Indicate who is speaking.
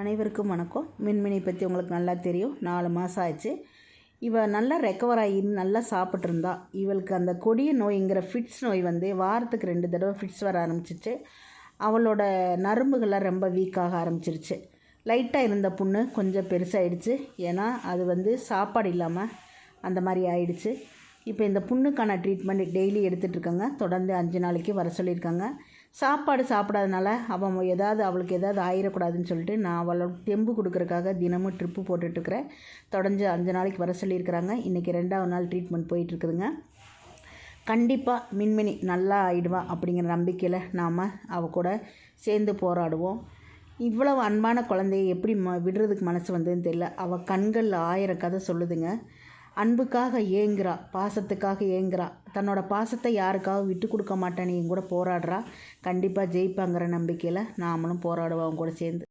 Speaker 1: அனைவருக்கும் வணக்கம். மின்மினி பற்றி உங்களுக்கு நல்லா தெரியும். நாலு மாதம் ஆச்சு இவள் நல்லா ரெக்கவர் ஆகி நல்லா சாப்பிட்ருந்தா இவளுக்கு அந்த கொடிய நோய்ங்கிற ஃபிட்ஸ் நோய் வந்து வாரத்துக்கு ரெண்டு தடவை ஃபிட்ஸ் வர ஆரம்பிச்சிச்சு அவளோட நரம்புகள்லாம் ரொம்ப வீக்காக ஆரம்பிச்சிருச்சு. லைட்டாக இருந்த புண்ணு கொஞ்சம் பெருசாகிடுச்சு ஏன்னா அது வந்து சாப்பாடு இல்லாமல் அந்த மாதிரி ஆயிடுச்சு. இப்போ இந்த புண்ணுக்கான ட்ரீட்மெண்ட் டெய்லி எடுத்துகிட்ருக்கங்க தொடர்ந்து அஞ்சு நாளைக்கு வர சொல்லியிருக்காங்க. சாப்பாடு சாப்பிடாதனால அவன் ஏதாவது அவளுக்கு ஏதாவது ஆயிடக்கூடாதுன்னு சொல்லிட்டு நான் அவளோட தெம்பு கொடுக்குறக்காக தினமும் ட்ரிப்பு போட்டுட்ருக்குறேன் தொடர்ந்து அஞ்சு நாளைக்கு வர சொல்லியிருக்கிறாங்க. இன்றைக்கி ரெண்டாவது நாள் ட்ரீட்மெண்ட் போயிட்டுருக்குதுங்க. கண்டிப்பாக மின்மினி நல்லா ஆயிடுவா அப்படிங்கிற நம்பிக்கையில் நாம் அவ கூட சேர்ந்து போராடுவோம். இவ்வளவு அன்பான குழந்தைய எப்படி ம விடுறதுக்கு மனசு வந்ததுன்னு தெரியல. அவள் கண்களில் ஆயிரம் கதை சொல்லுதுங்க. அன்புக்காக ஏங்குறா பாசத்துக்காக ஏங்குறா. தன்னோட பாசத்தை யாருக்காக விட்டு கொடுக்க மாட்டேன்னு என் கூட போராடுறா. கண்டிப்பாக ஜெயிப்பாங்கிற நம்பிக்கையில் நாமளும் போராடுவோம் அவங்க கூட சேர்ந்து.